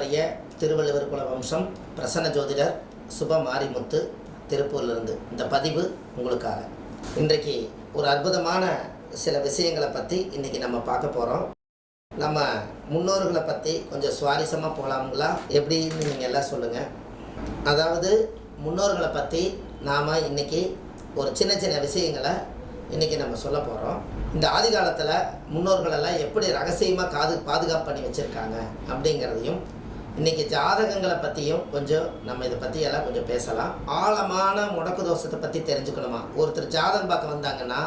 பாரம்பரிய திருவள்ளுவர் குல வம்சம் பிரசன்ன ஜோதிடர் சுப மாரிமுத்து திருப்பூர்லேருந்து. இந்த பதிவு உங்களுக்காக. இன்றைக்கு ஒரு அற்புதமான சில விஷயங்களை பற்றி இன்றைக்கி நம்ம பார்க்க போகிறோம் நம்ம முன்னோர்களை பற்றி கொஞ்சம் சுவாரஸ்யமாக போகலாம்களா எப்படின்னு நீங்கள் எல்லாம் சொல்லுங்கள் அதாவது முன்னோர்களை பற்றி நாம் இன்றைக்கி ஒரு சின்ன சின்ன விஷயங்களை இன்றைக்கி நம்ம சொல்ல போகிறோம் இந்த ஆதி காலத்தில் முன்னோர்களெல்லாம் எப்படி ரகசியமாக காது பாதுகாப்பு பண்ணி வச்சுருக்காங்க அப்படிங்கிறதையும் இன்றைக்கி ஜாதகங்களை பற்றியும் கொஞ்சம் நம்ம இதை பற்றி எல்லாம் கொஞ்சம் பேசலாம். ஆழமான முடக்கு தோஷத்தை பற்றி தெரிஞ்சுக்கணுமா? ஒருத்தர் ஜாதகம் பார்க்க வந்தாங்கன்னா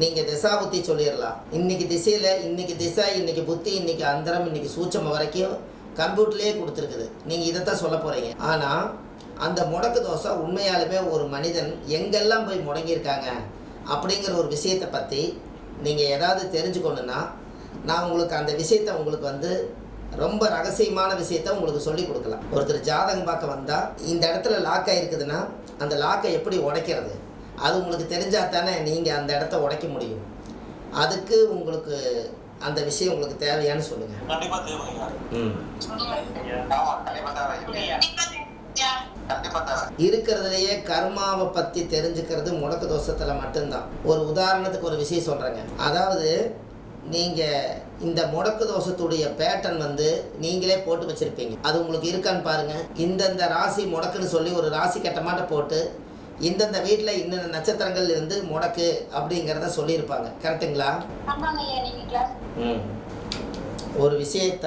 நீங்கள் திசா புத்தி சொல்லிடலாம். இன்னைக்கு திசையில் இன்னைக்கு திசை இன்னைக்கு புத்தி இன்னைக்கு அந்தரம் இன்னைக்கு சூட்சமம் வரைக்கும் கம்ப்யூட்டர்லேயே கொடுத்துருக்குது. நீங்கள் இதைத்தான் சொல்ல போகிறீங்க ஆனால் அந்த முடக்கு தோசை உண்மையாலுமே ஒரு மனிதன் எங்கெல்லாம் போய் முடங்கியிருக்காங்க அப்படிங்கிற ஒரு விஷயத்தை பற்றி நீங்கள் ஏதாவது தெரிஞ்சுக்கணுன்னா நான் உங்களுக்கு அந்த விஷயத்தை உங்களுக்கு வந்து ரொம்ப ரகசியமான விஷயத்த உங்களுக்கு சொல்லி கொடுக்கலாம். ஒருத்தர் ஜாதகம் பார்க்க வந்தால் இந்த இடத்துல லாக் ஆகிருக்குதுன்னா அந்த லாக்கை எப்படி உடைக்கிறது? அது உங்களுக்கு தெரிஞ்சால் தானே நீங்கள் அந்த இடத்த உடைக்க முடியும். அதுக்கு உங்களுக்கு அந்த விஷயம் உங்களுக்கு தேவையான்னு தேவை இருக்கிறதுலையே கர்மாவை பற்றி தெரிஞ்சுக்கிறது முடக்கு தோஷத்தில் மட்டும்தான். ஒரு உதாரணத்துக்கு ஒரு விஷயம் சொல்கிறேங்க அதாவது நீங்கள் இந்த முடக்கு தோஷத்துடைய பேட்டர்ன் வந்து நீங்களே போட்டு வச்சுருப்பீங்க. அது உங்களுக்கு இருக்கான்னு பாருங்கள் இந்தந்த ராசி முடக்குன்னு சொல்லி ஒரு ராசி கட்டமாட்ட போட்டு இந்தந்த வீட்டில் இன்னென்ன நட்சத்திரங்கள் இருந்து முடக்கு அப்படிங்கிறத சொல்லியிருப்பாங்க. கரெக்டுங்களா ம். ஒரு விஷயத்த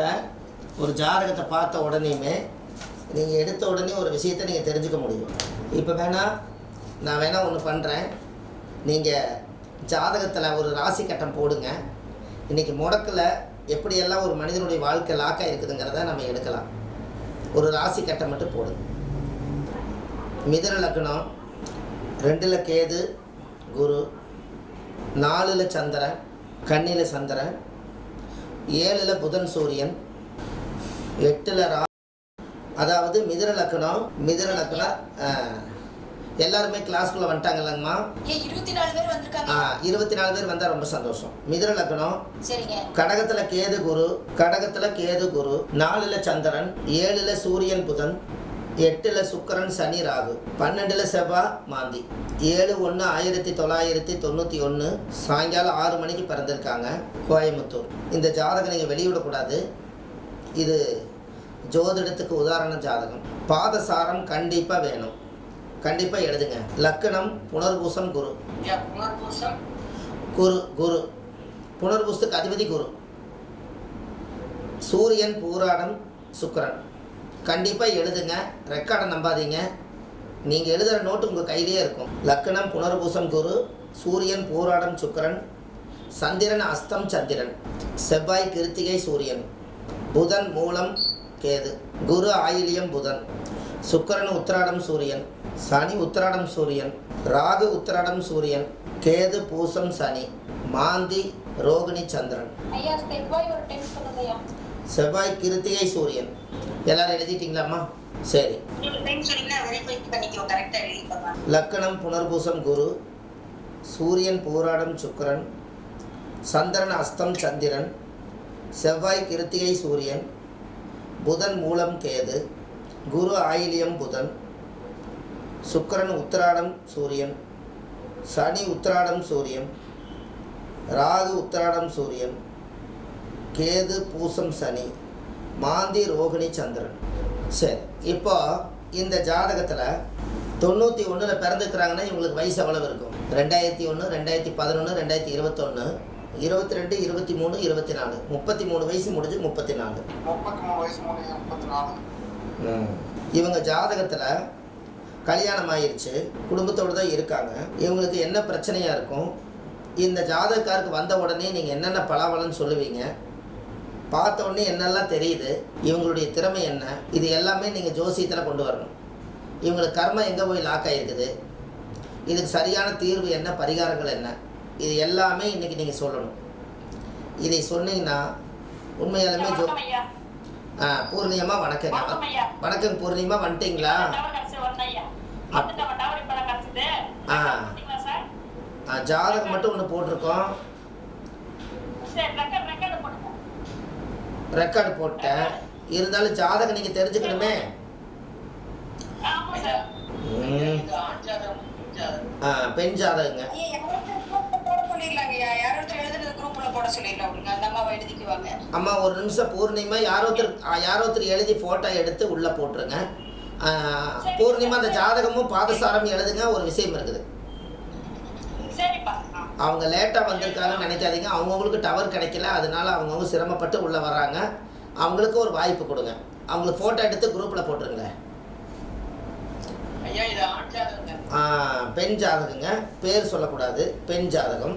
ஒரு ஜாதகத்தை பார்த்த உடனேயுமே நீங்கள் எடுத்த உடனே ஒரு விஷயத்தை நீங்கள் தெரிஞ்சுக்க முடியும். இப்போ வேணா நான் வேணா ஒன்று பண்ணுறேன் நீங்கள் ஜாதகத்தில் ஒரு ராசி கட்டம் போடுங்க. இன்றைக்கி முடக்கில் எப்படியெல்லாம் ஒரு மனிதனுடைய வாழ்க்கை லாக்காக இருக்குதுங்கிறத நம்ம எடுக்கலாம். ஒரு ராசி கட்டம் மட்டும் போடுங்க மிதர லக்னம் ரெண்டில் கேது குரு நாலில் சந்திரன் கண்ணில் சந்திரன் ஏழில் புதன் சூரியன் எட்டில் ரா அதாவது மிதர லக்னம் மிதர லக்னம் எல்லாருமே கிளாஸ்க்குள்ளே வந்துட்டாங்கல்லங்கம்மா ஏன் இருபத்தி நாலு பேர் வந்திருக்காங்க. ஆ இருபத்தி நாலு பேர் வந்தால் ரொம்ப சந்தோஷம். மிதுன லக்னம் சரிங்க. கடகத்தில் கேது குரு கடகத்தில் கேது குரு நாலில் சந்திரன் ஏழில் சூரியன் புதன் எட்டில் சுக்கிரன் சனி ராகு பன்னெண்டில் செவ்வாய் மாந்தி. ஏழு ஒன்று ஆயிரத்தி தொள்ளாயிரத்தி தொண்ணூற்றி ஒன்று சாயங்காலம் ஆறு மணிக்கு பிறந்திருக்காங்க கோயம்புத்தூர். இந்த ஜாதகம் நீங்கள் வெளியிடக்கூடாது இது ஜோதிடத்துக்கு உதாரண ஜாதகம். பாதசாரம் கண்டிப்பாக வேணும். கண்டிப்பாக எழுதுங்க. லக்கணம் புனர்பூசம் குரு. குரு குரு. புனர்பூசத்துக்கு அதிபதி குரு. சூரியன் பூராடம் சுக்கிரன். கண்டிப்பாக எழுதுங்க. ரெக்கார்டை நம்பாதீங்க. நீங்கள் எழுதுகிற நோட்டு உங்கள் கையிலேயே இருக்கும். லக்கணம் புனர்பூசம் குரு. சூரியன் பூராடம் சுக்கிரன். சந்திரன் அஸ்தம் சந்திரன். செவ்வாய் கிருத்திகை சூரியன். புதன் மூலம் கேது. குரு ஆயிலியம் புதன். சுக்கிரன் உத்திராடம் சூரியன் சனி உத்திராடம் சூரியன் ராகு உத்திராடம் சூரியன் கேது பூசம் சனி மாந்தி ரோகிணி சந்திரன். செவ்வாய் கிருத்திகை சூரியன். எல்லாரும் எழுதிட்டீங்களாம்மா? சரி. லக்கணம் புனர்பூசம் குரு சூரியன் போராடம் சுக்கிரன் சந்திரன் அஸ்தம் சந்திரன் செவ்வாய் கிருத்திகை சூரியன் புதன் மூலம் கேது குரு ஆயிலியம் புதன் சுக்கரன் உத்திராடம் சூரியன் சனி உத்திராடம் சூரியன் ராகு உத்திராடம் சூரியன் கேது பூசம் சனி மாந்தி ரோகிணி சந்திரன். சரி இப்போ இந்த ஜாதகத்தில் தொண்ணூற்றி ஒன்றில் பிறந்துக்கிறாங்கன்னா இவங்களுக்கு வயசு எவ்வளவு இருக்கும்? ரெண்டாயிரத்தி ஒன்று ரெண்டாயிரத்தி பதினொன்று ரெண்டாயிரத்தி இருபத்தொன்று இருபத்தி ரெண்டு இருபத்தி மூணு இருபத்தி நாலு. முப்பத்தி மூணு வயசு முடிஞ்சு முப்பத்தி நாலு. முப்பத்தி மூணு வயசு முப்பத்தி நாலு. இவங்க ஜாதகத்தில் கல்யாணம் ஆயிருச்சு குடும்பத்தோடு தான் இருக்காங்க. இவங்களுக்கு என்ன பிரச்சனையாக இருக்கும்? இந்த ஜாதகக்காருக்கு வந்த உடனே நீங்கள் என்னென்ன பலாபலன்னு சொல்லுவீங்க? பார்த்த உடனே என்னெல்லாம் தெரியுது? இவங்களுடைய திறமை என்ன? இது எல்லாமே நீங்கள் ஜோசியத்தில் கொண்டு வரணும். இவங்களுக்கு கர்மம் எங்கே போய் லாக் ஆகிருக்குது இதுக்கு சரியான தீர்வு என்ன? பரிகாரங்கள் என்ன? இது எல்லாமே இன்றைக்கி நீங்கள் சொல்லணும். இதை சொன்னீங்கன்னா உண்மையாலுமே ஜோ ஆ பூர்ணியம்மா வணக்கங்க. வணக்கம் பூர்ணிமா வந்துட்டீங்களா? ஆ. ஆ, ஜாதகம் மட்டும் ஒன்று போட்டிருக்கோம். சரி ரெக்கார்ட் ரெக்கார்டு போட்டுங்க ரெக்கார்டு போட்டேன். இருந்தாலும் ஜாதகம் நீங்கள் தெரிஞ்சுக்கணுமே. பெண் ஜாதகங்க. போட சொல்லிடலாம் அப்படிங்க அந்த அம்மாவை எழுதிக்குவாங்க. அம்மா ஒரு நிமிஷம் பூர்ணிமா யாரோ ஒருத்தர் யாரோ ஒருத்தர் எழுதி ஃபோட்டோ எடுத்து உள்ளே போட்டுருங்க. பூர்ணிமா அந்த ஜாதகமும் பாதசாரம் எழுதுங்க ஒரு விஷயம் இருக்குது. அவங்க லேட்டாக வந்திருக்காங்கன்னு நினைக்காதீங்க. அவங்கவுங்களுக்கு டவர் கிடைக்கல அதனால அவங்கவுங்க சிரமப்பட்டு உள்ளே வராங்க. அவங்களுக்கு ஒரு வாய்ப்பு கொடுங்க. அவங்களுக்கு ஃபோட்டோ எடுத்து குரூப்பில் போட்டுருங்க பெண் ஜாதகங்க. பேர் சொல்லக்கூடாது. பெண் ஜாதகம்.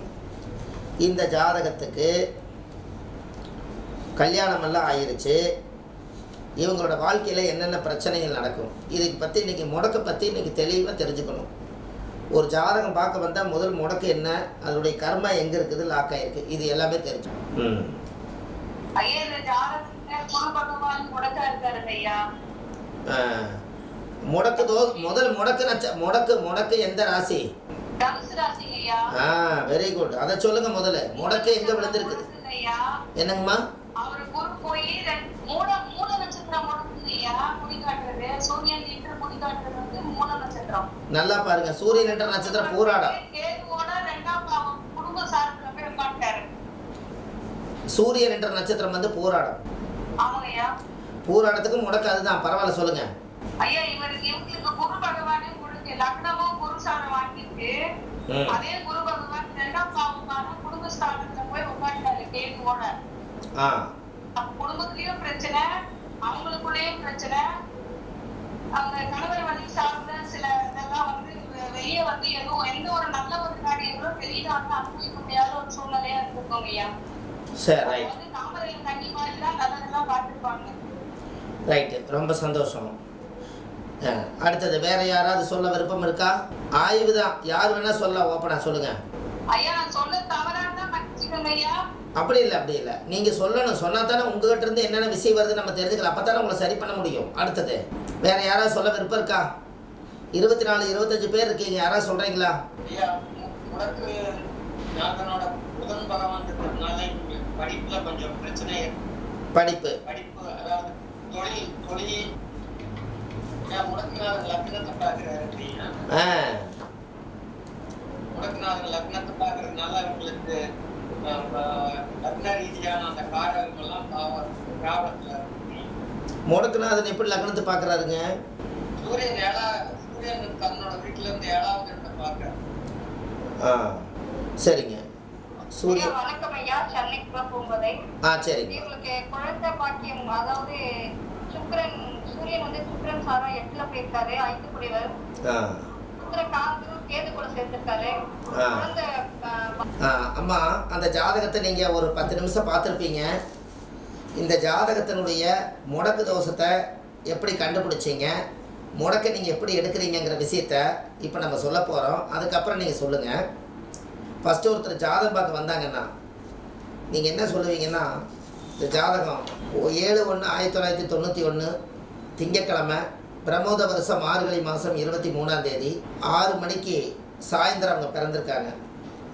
இந்த ஜாதகத்துக்கு கல்யாணம் எல்லாம் ஆயிருச்சு. இவங்களோட வாழ்க்கையில் என்னென்ன பிரச்சனைகள் நடக்கும்? இதுக்கு பற்றி இன்றைக்கி முடக்க பற்றி இன்றைக்கி தெளிவாக தெரிஞ்சுக்கணும். ஒரு ஜாதகம் பார்க்க வந்தால் முதல் முடக்கு என்ன? அதனுடைய கர்மா எங்கே இருக்குது? லாக் ஆயிருக்கு. இது எல்லாமே தெரிஞ்சு ம். ஐயா இந்த ஜாதகத்துல குரு பகவான் முடக்கா இருக்காருங்க ஐயா. ஆ, முடக்கு தோ முதல் முடக்கு நச்ச முடக்கு முடக்கு எந்த ராசி? ஆ வெரி குட் அதை சொல்லுங்க முதல்ல. முடக்கு எங்கே விழுந்திருக்குது? என்னங்கம்மா? நல்லா பாருங்க. சூரியன் என்ற நட்சத்திரம் பூராடம் சூரியன் என்ற நட்சத்திரம் வந்து பூராடம். பூராடத்துக்கு முடக்கு அதுதான் பரவாயில்ல சொல்லுங்க. ஐயா இவங்களுக்கு குரு பகவானே லக்னமும் குரு ஸ்தானம் வாங்கிட்டு. அதே குரு பகவான் ரெண்டாம் பாவமான குடும்ப ஸ்தானத்துல போய் உட்காந்துட்டாரு அப்ப குடும்பத்திலயும் பிரச்சனை அவங்களுக்குள்ளேயும் பிரச்சனை. அவங்க கணவர் வழி சார்ந்த சில இதெல்லாம் வந்து வெளிய வந்து எதுவும் எந்த ஒரு நல்ல ஒரு காரியங்களும் வெளியில வந்து அனுபவிக்க முடியாத ஒரு சூழ்நிலையா இருந்திருக்கோங்க ஐயா. சரி ரைட். தண்ணி மாதிரி தான் நல்லதெல்லாம் பார்த்துருப்பாங்க. ரைட்டு. ரொம்ப சந்தோஷம். அடுத்தது வேற யாராவது சொல்ல விருப்பம் இருக்கா? ஆய்வு தான். யார் வேணா சொல்ல ஓப்பனா சொல்லுங்க. அப்படி இல்லை அப்படி இல்லை. நீங்கள் சொல்லணும். சொன்னா தானே உங்ககிட்ட இருந்து என்னென்ன விஷயம் வருது நம்ம தெரிஞ்சுக்கலாம். அப்போ தானே உங்களை சரி பண்ண முடியும். அடுத்தது வேற யாராவது சொல்ல விருப்பம் இருக்கா? இருபத்தி நாலு இருபத்தஞ்சு பேர் இருக்கீங்க. யாராவது இருக்கு. படிப்பு படிப்பு அதாவது தொழில் தொழில் ஏன் முடக்குநாதன் உங்களுக்கு எப்படி லக்னத்தை பார்க்குறாருங்க? சூரியன் ஏழா சூரியன் தன்னோட வீட்டுல இருந்து ஏழாவது இடத்தை பார்க்கிறார் ஆ சரிங்க. ஐயா சூரியன் வணக்கம் ஐயா சென்னைக்கு பூம்பதை ஆ சரிங்க. இவங்களுக்கு குழந்தை பாக்கியம் அதாவது சுக்கிரன் சூரியன் வந்து சுக்கிரன் சாரா எட்டுல போயிருக்காரு ஐந்து ஆ, அம்மா அந்த ஜாதகத்தை நீங்கள் ஒரு பத்து நிமிஷம் பார்த்துருப்பீங்க. இந்த ஜாதகத்தினுடைய முடக்கு தோஷத்தை எப்படி கண்டுபிடிச்சீங்க? முடக்கை நீங்கள் எப்படி எடுக்கிறீங்கங்கிற விஷயத்த இப்போ நம்ம சொல்ல போகிறோம் அதுக்கப்புறம் நீங்கள் சொல்லுங்கள் ஃபஸ்ட்டு ஒருத்தர் ஜாதகம் பார்க்க வந்தாங்கன்னா நீங்கள் என்ன சொல்லுவீங்கன்னா இந்த ஜாதகம் ஓ- ஏழு ஒன்று ஆயிரத்தி தொள்ளாயிரத்தி தொண்ணூற்றி ஒன்று திங்கக்கிழமை பிரமோத வருஷம் மார்கழி மாதம் இருபத்தி மூணாம் தேதி ஆறு மணிக்கு சாயந்தரம் அவங்க பிறந்திருக்காங்க.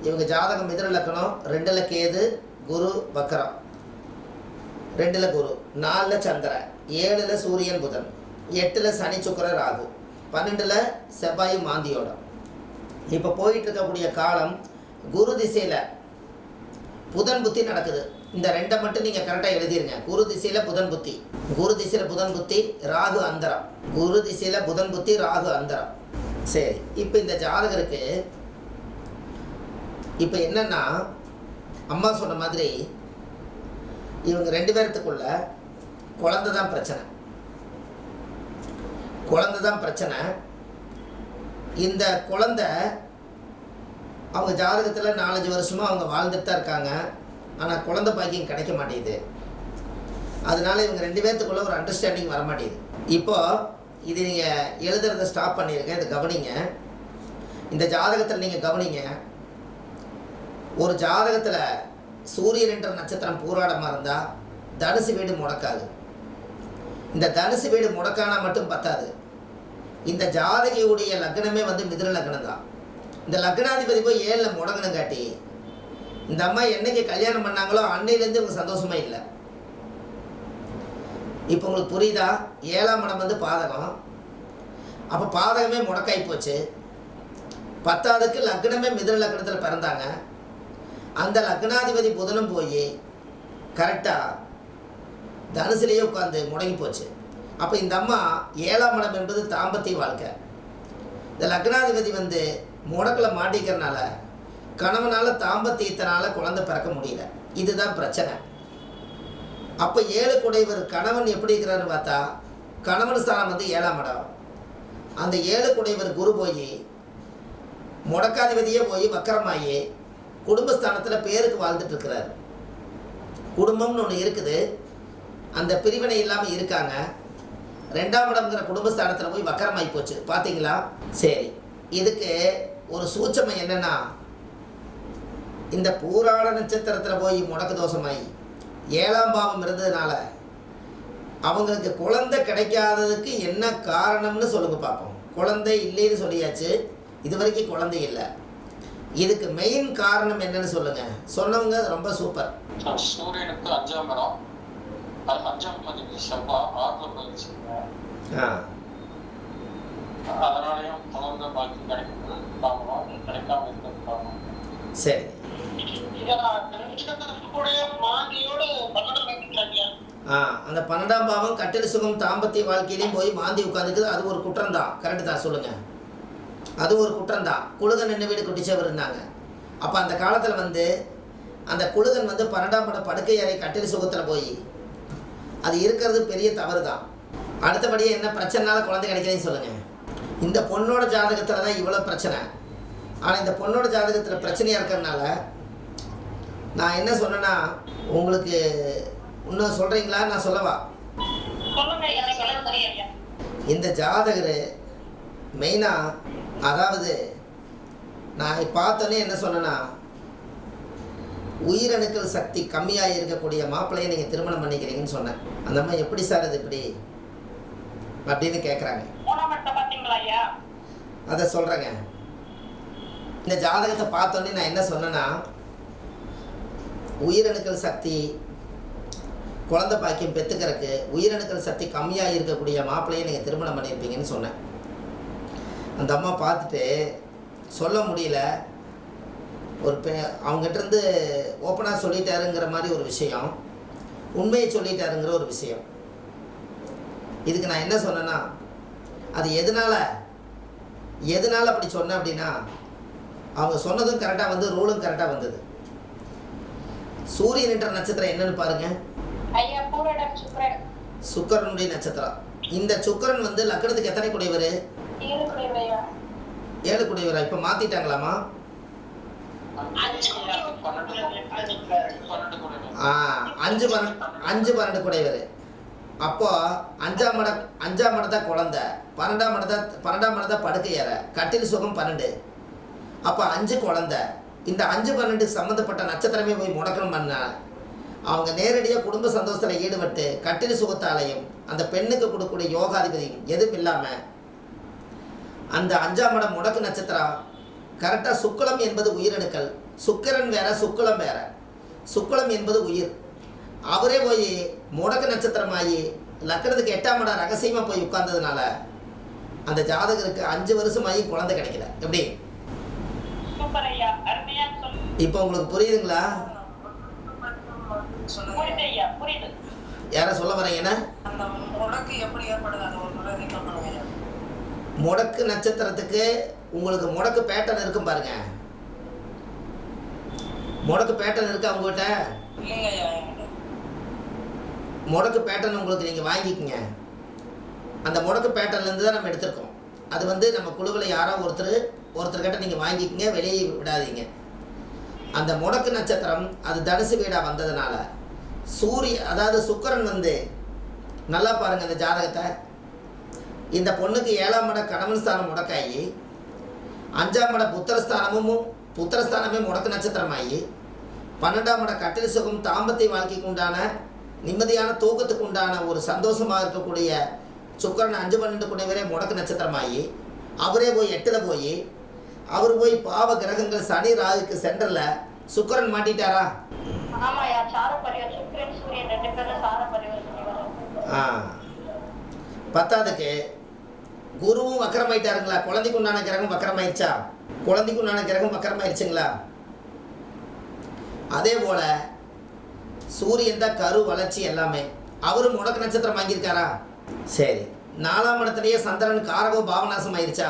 இவங்க ஜாதகம் மிதுன லக்கணம் கேது குரு வக்கரம். ரெண்டில் குரு நாலில் சந்திரன் ஏழில் சூரியன் புதன் எட்டில் சனி சுக்கர ராகு பன்னெண்டில் செவ்வாய் மாந்தியோடம். இப்போ போயிட்டு இருக்கக்கூடிய காலம் குரு திசையில் புதன் புத்தி நடக்குது. இந்த ரெண்டை மட்டும் நீங்கள் கரெக்டாக எழுதிருங்க. குரு திசையில் புதன் புத்தி. குரு திசையில் புதன் புத்தி ராகு அந்தரம். குரு திசையில் புதன் புத்தி ராகு அந்தரம். சரி இப்போ இந்த ஜாதகருக்கு இப்போ என்னன்னா அம்மா சொன்ன மாதிரி இவங்க ரெண்டு பேர்த்துக்குள்ள குழந்தை தான் பிரச்சனை. குழந்தை தான் பிரச்சனை. இந்த குழந்தை அவங்க ஜாதகத்தில் நாலஞ்சு வருஷமாக அவங்க வாழ்ந்துட்டு தான் இருக்காங்க. ஆனால் குழந்தை பாக்கியம் கிடைக்க மாட்டேங்குது. அதனால இவங்க ரெண்டு பேர்த்துக்குள்ளே ஒரு அண்டர்ஸ்டாண்டிங் வர மாட்டேங்குது. இப்போது இது நீங்கள் எழுதுறத ஸ்டாப் பண்ணியிருக்கேன் இதை கவனிங்க. இந்த ஜாதகத்தில் நீங்கள் கவனிங்க. ஒரு ஜாதகத்தில் சூரியன் என்ற நட்சத்திரம் பூராடமாக இருந்தால் தனுசு வீடு முடக்காது. இந்த தனுசு வீடு முடக்கானா மட்டும் பத்தாது. இந்த ஜாதகியுடைய லக்னமே வந்து மிதுன லக்னம் தான் இந்த லக்னாதிபதி போய் ஏழில் முடங்கணும் காட்டி. இந்த அம்மா என்னைக்கு கல்யாணம் பண்ணாங்களோ அன்னையிலேருந்து இவங்க சந்தோஷமா இல்லை. இப்போ உங்களுக்கு புரியுதா? ஏழாம் இடம் வந்து பாதகம். அப்போ பாதகமே முடக்காய் போச்சு. பத்தாவதுக்கு லக்னமே மிதுன லக்னத்தில் பிறந்தாங்க. அந்த லக்னாதிபதி புதனும் போய் கரெக்டாக தனுசுலேயே உட்காந்து முடங்கி போச்சு. அப்போ இந்த அம்மா ஏழாம் இடம் என்பது தாம்பத்திய வாழ்க்கை. இந்த லக்னாதிபதி வந்து முடக்கில் மாட்டிக்கிறனால கணவனால் தாம்பத்தியத்தினால் குழந்தை பிறக்க முடியல. இதுதான் பிரச்சனை. அப்போ ஏழு குடைவர் கணவன் எப்படி இருக்கிறாருன்னு பார்த்தா கணவன் ஸ்தானம் வந்து ஏழாம் இடம். அந்த ஏழு குடைவர் குரு போய் முடக்காதிபதியே போய் வக்கரமாகி குடும்பஸ்தானத்தில் பேருக்கு வாழ்ந்துட்டு குடும்பம்னு ஒன்று இருக்குது. அந்த பிரிவினை இல்லாமல் இருக்காங்க. ரெண்டாம் இடம்ங்கிற குடும்பஸ்தானத்தில் போய் வக்கரமாகி போச்சு. பார்த்தீங்களா சரி. இதுக்கு ஒரு சூட்சமம் என்னன்னா இந்த பூராட நட்சத்திரத்தில் போய் முடக்கு தோஷமாயி ஏழாம் பாவம் இருந்ததுனால அவங்களுக்கு குழந்தை கிடைக்காததுக்கு என்ன காரணம்னு சொல்லுங்க பார்ப்போம் குழந்தை இல்லைன்னு சொல்லியாச்சு. இது வரைக்கும் குழந்தை இல்லை. இதுக்கு மெயின் காரணம் என்னன்னு சொல்லுங்க. சொன்னவங்க ரொம்ப சூப்பர் சூரியனுக்கு அஞ்சாம் இடம். அது அஞ்சாம் செவ்வாய் ஆறுல பதிச்சுங்க ஆ. அதனாலயும் குழந்தை பாக்கி கிடைக்கிறது பார்க்கணும் கிடைக்காம இருக்கிறது பார்க்கணும் சரி. அந்த பன்னெண்டாம் பாவம் கட்டில் சுகம் தாம்பத்திய வாழ்க்கையிலையும் போய் மாந்தி உட்காந்துக்குது அது ஒரு குற்றம் தான் கரெக்டு தான் சொல்லுங்கள் அது ஒரு குற்றம் தான் குழுகன் என்ன வீடு குட்டிச்சவர் இருந்தாங்க. அப்போ அந்த காலத்தில் வந்து அந்த குழுகன் வந்து பன்னெண்டாம் பட படுக்கை அறை கட்டில் சுகத்தில் போய் அது இருக்கிறது பெரிய தவறு தான் அடுத்தபடியாக என்ன பிரச்சனைனால குழந்தை கிடைக்கலன்னு சொல்லுங்கள் இந்த பொண்ணோட ஜாதகத்தில் தான் இவ்வளோ பிரச்சனை. ஆனால் இந்த பொண்ணோட ஜாதகத்தில் பிரச்சனையாக இருக்கிறதுனால நான் என்ன சொன்னேன்னா உங்களுக்கு இன்னும் சொல்கிறீங்களா நான் சொல்லவா? இந்த ஜாதகர் மெயினாக அதாவது நான் பார்த்தோன்னே என்ன சொன்னேன்னா உயிரணுக்கள் சக்தி கம்மியாக இருக்கக்கூடிய மாப்பிள்ளையை நீங்கள் திருமணம் பண்ணிக்கிறீங்கன்னு சொன்னேன். அந்த அம்மா எப்படி சார் இது இப்படி? அப்படின்னு கேட்குறாங்க அதை சொல்கிறேங்க இந்த ஜாதகத்தை பார்த்தோன்னே நான் என்ன சொன்னேன்னா உயிரணுக்கள் சக்தி குழந்தை பாக்கியம் பெற்றுக்கிறதுக்கு உயிரணுக்கள் சக்தி கம்மியாக இருக்கக்கூடிய மாப்பிள்ளையை நீங்கள் திருமணம் பண்ணியிருப்பீங்கன்னு சொன்னேன். அந்த அம்மா பார்த்துட்டு சொல்ல முடியல. ஒரு பெ அவங்ககிட்ட இருந்து ஓப்பனாக சொல்லிட்டாருங்கிற மாதிரி ஒரு விஷயம் உண்மையை சொல்லிட்டாருங்கிற ஒரு விஷயம். இதுக்கு நான் என்ன சொன்னேன்னா அது எதனால்? எதனால் அப்படி சொன்னேன் அப்படின்னா அவங்க சொன்னதும் கரெக்டாக வந்து ரூலும் கரெக்டாக வந்தது. சூரியன் என்ற நட்சத்திரம் என்னன்னு பாருங்க. சுக்கரனுடைய நட்சத்திரம். இந்த சுக்கரன் வந்து லக்னத்துக்கு எத்தனை குடையவர்? ஏழு குடையவரா. இப்போ ஆ அஞ்சு பன்னெண்டு அஞ்சு பன்னெண்டு குடையவர். அப்போ அஞ்சாம் மட அஞ்சாம் மடத்தை குழந்த பன்னெண்டாம் மடத்தை பன்னெண்டாம் மடத்தை படுக்கை ஏற கட்டில் சுகம் பன்னெண்டு. அப்போ அஞ்சு குழந்தை இந்த அஞ்சு பன்னெண்டு சம்மந்தப்பட்ட நட்சத்திரமே போய் முடக்கணும் பண்ண அவங்க நேரடியாக குடும்ப சந்தோஷத்தில் ஈடுபட்டு கட்டில் சுகத்தாலையும் அந்த பெண்ணுக்கு கொடுக்கக்கூடிய யோகாதிபதியும் எதுவும் இல்லாமல் அந்த அஞ்சாம் இடம் முடக்கு நட்சத்திரம் கரெக்டாக சுக்குலம் என்பது உயிரணுக்கள் சுக்கிரன் வேற சுக்குலம் வேற. சுக்குலம் என்பது உயிர். அவரே போய் முடக்கு நட்சத்திரமாகி லக்கணத்துக்கு எட்டாம் இடம் ரகசியமாக போய் உட்கார்ந்ததுனால அந்த ஜாதகருக்கு அஞ்சு வருஷமாகி குழந்தை கிடைக்கல. எப்படி? சூப்பர் ஐயா அருமையா சொல்லு இப்போ உங்களுக்கு புரியுதுங்களா? புரியுது ஐயா புரியுது. யாரை சொல்ல வரீங்கன்னா முடக்கு எப்படி ஏற்படுது? அது ஒரு முறை ரீகால் பண்ணுங்க. முடக்கு நட்சத்திரத்துக்கு உங்களுக்கு முடக்கு பேட்டர்ன் இருக்கும் பாருங்க. முடக்கு பேட்டர்ன் இருக்கா உங்ககிட்ட. முடக்கு பேட்டர்ன் உங்களுக்கு நீங்கள் வாங்கிக்கோங்க. அந்த முடக்கு பேட்டர்ன்லேருந்து தான் நம்ம எடுத்திருக்கோம். அது வந்து நம்ம குழுவில் யாரோ ஒருத்தர் ஒருத்தர்கிட்ட நீங்கள் வாங்கிக்கோங்க வெளியே விடாதீங்க. அந்த முடக்கு நட்சத்திரம் அது தனுசு வீடாக வந்ததுனால சூரிய அதாவது சுக்கரன் வந்து நல்லா பாருங்கள் இந்த ஜாதகத்தை. இந்த பொண்ணுக்கு ஏழாம் இட கணவன் ஸ்தானம் முடக்காகி அஞ்சாம் இட புத்திரஸ்தானமும் புத்திரஸ்தானமே முடக்கு நட்சத்திரமாகி பன்னெண்டாம் இட கட்டில் சுகம் தாம்பத்திய வாழ்க்கைக்கு உண்டான நிம்மதியான தூக்கத்துக்கு உண்டான ஒரு சந்தோஷமாக இருக்கக்கூடிய சுக்கரன் அஞ்சு பன்னெண்டு குடைவரே முடக்கு நட்சத்திரமாகி அவரே போய் எட்டில் போய் அவர் போய் பாவ கிரகங்கள் சனி ராகுக்கு சென்டரில் சுக்கிரன் மாட்டிட்டாரா? ஆ. பத்தாவதுக்கு குருவும் வக்கரமாயிட்டாருங்களா? குழந்தைக்கு உண்டான கிரகம் வக்கரமாயிருச்சா? குழந்தைக்கு உண்டான கிரகம் வக்கரமாயிருச்சுங்களா? அதே போல் சூரியன் தான் கரு வளர்ச்சி எல்லாமே. அவரும் உனக்கு நட்சத்திரம் வாங்கியிருக்காரா? சரி நாலாம் இடத்துலயே சந்திரன் காரகோ பாவநாசம் ஆயிருச்சா?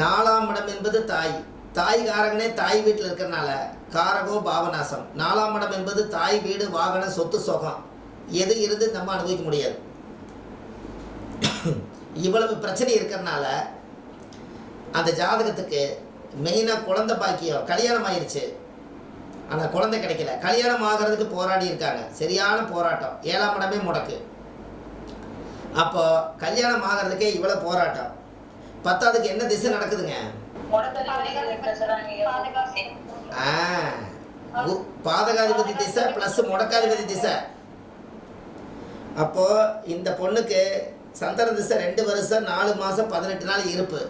நாலாம் இடம் என்பது தாய். தாய் காரகனே தாய் வீட்டில் இருக்கிறனால காரகோ பாவநாசம். நாலாம் இடம் என்பது தாய் வீடு வாகன சொத்து சுகம். எது இருந்து நம்ம அனுபவிக்க முடியாது. இவ்வளவு பிரச்சனை இருக்கிறனால அந்த ஜாதகத்துக்கு மெயினாக குழந்தை பாக்கியம் கல்யாணம் ஆயிடுச்சு ஆனால் குழந்தை கிடைக்கல. கல்யாணம் ஆகிறதுக்கு போராடி இருக்காங்க. சரியான போராட்டம். ஏழாம் இடமே முடக்கு. அப்போ கல்யாணம் ஆகிறதுக்கே இவ்வளோ போராட்டம். பத்தாவதுக்கு என்ன திசை நடக்குதுங்க? ஆ. பாதகாதிபதி திசை ப்ளஸ் முடக்காதிபதி திசை. அப்போ இந்த பொண்ணுக்கு சந்திர திசை ரெண்டு வருஷம் நாலு மாதம் பதினெட்டு நாள் இருப்பு.